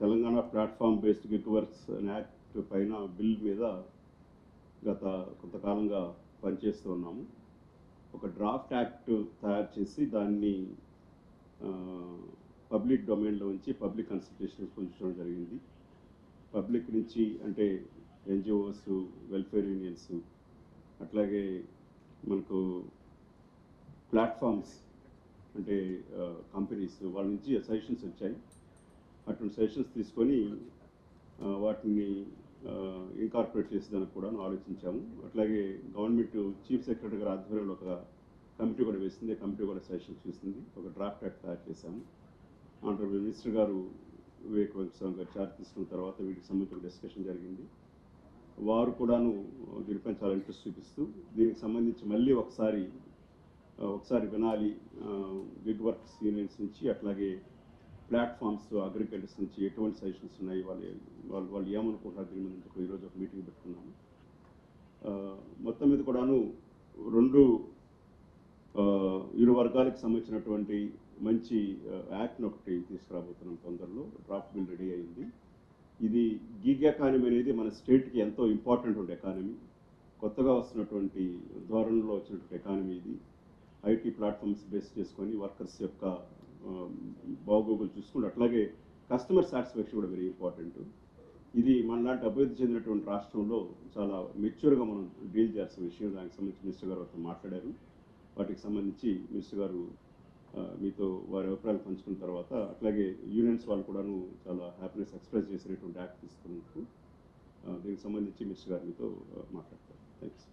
Telangana platform based gig works act పైన bill మీద గత కొంతకాలంగా పనిచేస్తూ ఉన్నాము. ఒక డ్రాఫ్ట్ యాక్ట్ తయారు చేసి దాన్ని పబ్లిక్ డొమైన్లో ఉంచి పబ్లిక్ కన్సల్టేషన్స్ ఉంచడం జరిగింది. పబ్లిక్ నుంచి అంటే ఎన్జిఓస్ వెల్ఫేర్ యూనియన్స్ అట్లాగే మనకు ప్లాట్ఫామ్స్ అంటే కంపెనీస్ వాళ్ళ నుంచి సజెషన్స్ వచ్చాయి. అటువంటి సజెషన్స్ తీసుకొని వాటిని ఇంకార్పొరేట్ చేసేదానికి కూడా ఆలోచించాము. అట్లాగే గవర్నమెంట్ చీఫ్ సెక్రటరీ గారి ఆధ్వర్యంలో ఒక కమిటీ కూడా వేసింది. కమిటీ కూడా సజెషన్స్ చూసింది. ఒక డ్రాఫ్ట్ యాక్ట్ తయారు చేశాము. ఆనరబుల్ మినిస్టర్ గారు వివేక్ వెంకటస్వామి గారు చార్జ్ తీసుకున్న తర్వాత వీటికి సంబంధించిన డిస్కషన్ జరిగింది. వారు కూడాను దీనిపై చాలా ఇంట్రెస్ట్ చూపిస్తూ దీనికి సంబంధించి మళ్ళీ ఒకసారి ఒకసారి వినాలి గిగ్ వర్క్స్ యూనియన్స్ నుంచి అట్లాగే ప్లాట్ఫామ్స్ అగ్రికల్చర్స్ నుంచి ఎటువంటి సజెషన్స్ ఉన్నాయి? వాళ్ళు వాళ్ళు వాళ్ళు ఏమనుకుంటున్నారు? దీని మీద ఒక ఈరోజు ఒక మీటింగ్ పెట్టుకున్నాము. మొత్తం మీద కూడాను రెండు ఇరు వర్గాలకు సంబంధించినటువంటి మంచి యాక్ట్ని ఒకటి తీసుకురాబోతున్నాం తొందరలో. డ్రాఫ్ట్ బిల్ రెడీ అయింది. ఇది గిగ్ ఎకానమీ అనేది మన స్టేట్కి ఎంతో ఇంపార్టెంట్ ఉండే ఎకానమీ కొత్తగా వస్తున్నటువంటి ధోరణిలో వచ్చినటువంటి ఎకానమీ ఇది. ఐటీ ప్లాట్ఫామ్స్ బేస్ చేసుకొని వర్కర్స్ యొక్క బాగోగులు చూసుకుంటూ అట్లాగే కస్టమర్ సాటిస్ఫాక్షన్ కూడా వెరీ ఇంపార్టెంట్ ఇది మనలాంటి అభివృద్ధి చెందినటువంటి రాష్ట్రంలో చాలా మెచ్యూర్గా మనం డీల్ చేయాల్సిన విషయం. దానికి సంబంధించి మినిస్టర్ గారు వారితో మాట్లాడారు. వాటికి సంబంధించి మినిస్టర్ గారు మీతో వారి అభిప్రాయాలు పంచుకున్న తర్వాత అట్లాగే యూనియన్స్ వాళ్ళు కూడాను చాలా హ్యాపీనెస్ ఎక్స్ప్రెస్ చేసినటువంటి యాక్ట్ తీసుకున్నందుకు దీనికి సంబంధించి మిస్టర్ గారు మీతో ఆ, మాట్లాడతారు. థ్యాంక్స్